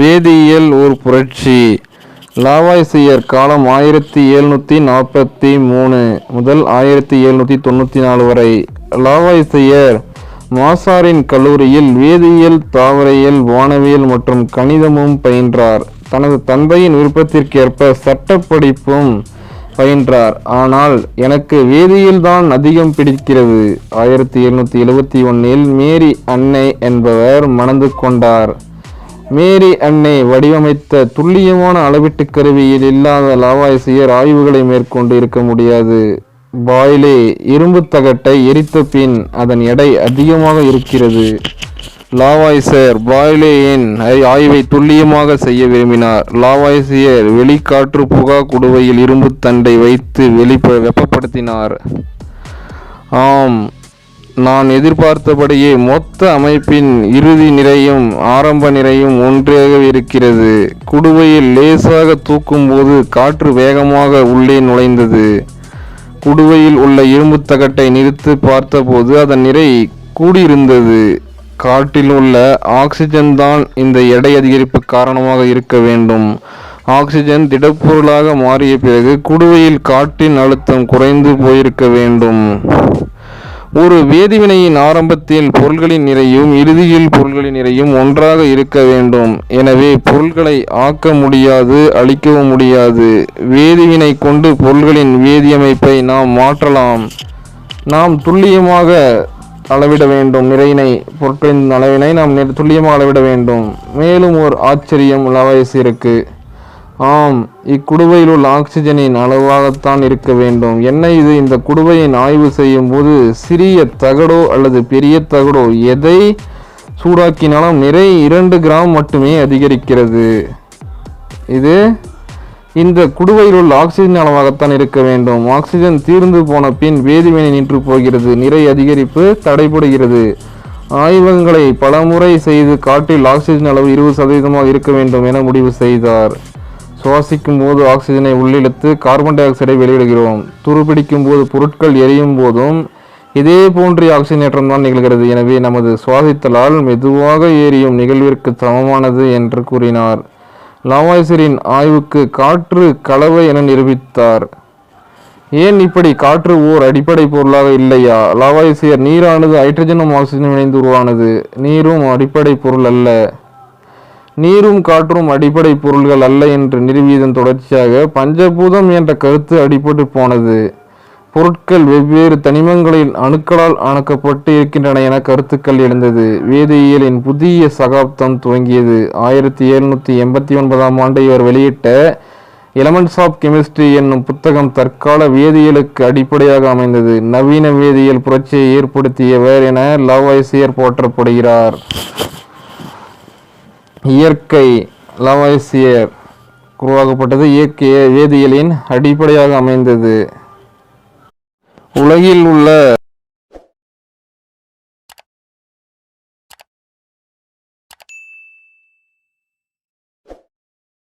வேதியியல் ஒரு புரட்சி. லாவாய்சியர் காலம் ஆயிரத்தி எழுநூற்றி நாற்பத்தி மூணு முதல் ஆயிரத்தி எழுநூற்றி தொண்ணூற்றி நாலு வரை. லாவாய்சியர் மாசாரின் கல்லூரியில் வேதியியல் தாவரையியல் வானவியல் மற்றும் கணிதமும் பயின்றார். தனது தந்தையின் விருப்பத்திற்கேற்ப சட்டப்படிப்பும் பயின்றார். ஆனால் எனக்கு வேதியியல் தான் அதிகம் பிடிக்கிறது. ஆயிரத்தி எழுநூற்றி எழுபத்தி ஒன்றில் மேரி அன்னை என்பவர் மணந்து கொண்டார். மேரி அன்னை வடிவமைத்த துல்லியமான அளவீட்டு கருவியில் இல்லாத லாவாய்சியர் ஆய்வுகளை மேற்கொண்டு இருக்க முடியாது. பாய்லே இரும்பு தகட்டை எரித்த பின் அதன் எடை அதிகமாக இருக்கிறது. லாவாய்சர் பாய்லேயின் ஆய்வை துல்லியமாக செய்ய விரும்பினார்? லாவாய்சியர் வெளிக்காற்று புகா குடுவையில் இரும்பு தண்டை வைத்து வெளிப்ப வெப்பப்படுத்தினார். ஆம் நான் எதிர்பார்த்தபடியே மொத்த அமைப்பின் இறுதி நிறையும் ஆரம்ப நிறையும் ஒன்றாக இருக்கிறது. குடுவையில் லேசாக தூக்கும்போது காற்று வேகமாக உள்ளே நுழைந்தது. குடுவையில் உள்ள இரும்பு தகட்டை நிறுத்து பார்த்தபோது அதன் நிறை கூடியிருந்தது. காற்றில் உள்ள ஆக்சிஜன் தான் இந்த எடை அதிகரிப்பு காரணமாக இருக்க வேண்டும். ஆக்சிஜன் திடப்பொருளாக மாறிய பிறகு குடுவையில் காற்றின் அழுத்தம் குறைந்து போயிருக்க வேண்டும். ஒரு வேதிவினையின் ஆரம்பத்தில் பொருள்களின் நிறையும் இறுதியில் பொருள்களின் நிறையும் ஒன்றாக இருக்க வேண்டும். எனவே பொருள்களை ஆக்க முடியாது அழிக்கவும் முடியாது. வேதிவினை கொண்டு பொருள்களின் வேதியமைப்பை நாம் மாற்றலாம். நாம் துல்லியமாக அளவிட வேண்டும். நிறையினை பொருட்களின் அளவினை நாம் துல்லியமாக அளவிட வேண்டும். மேலும் ஒரு ஆச்சரியம் லவயசிற்கு ஆம் இக்குடுவையில் உள்ள ஆக்சிஜனின் அளவாகத்தான் இருக்க வேண்டும். என்ன இது? இந்த குடுவையின் ஆய்வு செய்யும் போது சிறிய தகடோ அல்லது பெரிய தகடோ எதை சூடாக்கினாலும் நிறை இரண்டு கிராம் மட்டுமே அதிகரிக்கிறது. இது இந்த குடுவையில் உள்ள ஆக்சிஜன் அளவாகத்தான் இருக்க வேண்டும். ஆக்சிஜன் தீர்ந்து போன பின் வேதிவினை நின்று போகிறது. நிறை அதிகரிப்பு தடைபடுகிறது. ஆய்வகங்களை பலமுறை செய்து காட்டில் ஆக்சிஜன் அளவு இருபது சதவீதமாக இருக்க வேண்டும் என முடிவு செய்தார். சுவாசிக்கும் போது ஆக்சிஜனை உள்ளிழுத்து கார்பன் டை ஆக்சைடை வெளியிடுகிறோம். துருப்பிடிக்கும் போது பொருட்கள் எரியும் போதும் இதே போன்ற ஆக்சிஜனேற்றம் தான் நிகழ்கிறது. எனவே நமது சுவாசித்தலால் மெதுவாக எரியும் நிகழ்விற்கு சமமானது என்று கூறினார். லாவாய்சரின் ஆய்வுக்கு காற்று கலவை என நிரூபித்தார். ஏன் இப்படி? காற்று ஓர் அடிப்படை பொருளாக இல்லையா? லாவாய்சியர் நீரானது ஹைட்ரஜனும் ஆக்சிஜனும் இணைந்து உருவானது. நீரும் அடிப்படை பொருள் அல்ல. நீரும் காற்றும் அடிப்படை பொருள்கள் அல்ல என்று நிறுவியதன் தொடர்ச்சியாக பஞ்சபூதம் என்ற கருத்து அடிபட்டு போனது. பொருட்கள் வெவ்வேறு தனிமங்களின் அணுக்களால் அணக்கப்பட்டு இருக்கின்றன என கருத்துக்கள் எழுந்தது. வேதியியலின் புதிய சகாப்தம் துவங்கியது. ஆயிரத்தி எழுநூற்றி எண்பத்தி ஒன்பதாம் ஆண்டு இவர் வெளியிட்ட எலமெண்ட்ஸ் ஆஃப் கெமிஸ்ட்ரி என்னும் புத்தகம் தற்கால வேதியியலுக்கு அடிப்படையாக அமைந்தது. நவீன வேதியியல் புரட்சியை ஏற்படுத்தியவர் என லவாய்சியர் போற்றப்படுகிறார். இயற்கை லவாய்சியர் உருவாக்கப்பட்டது இயற்கை வேதியியலின் அடிப்படையாக அமைந்தது. உலகில் உள்ள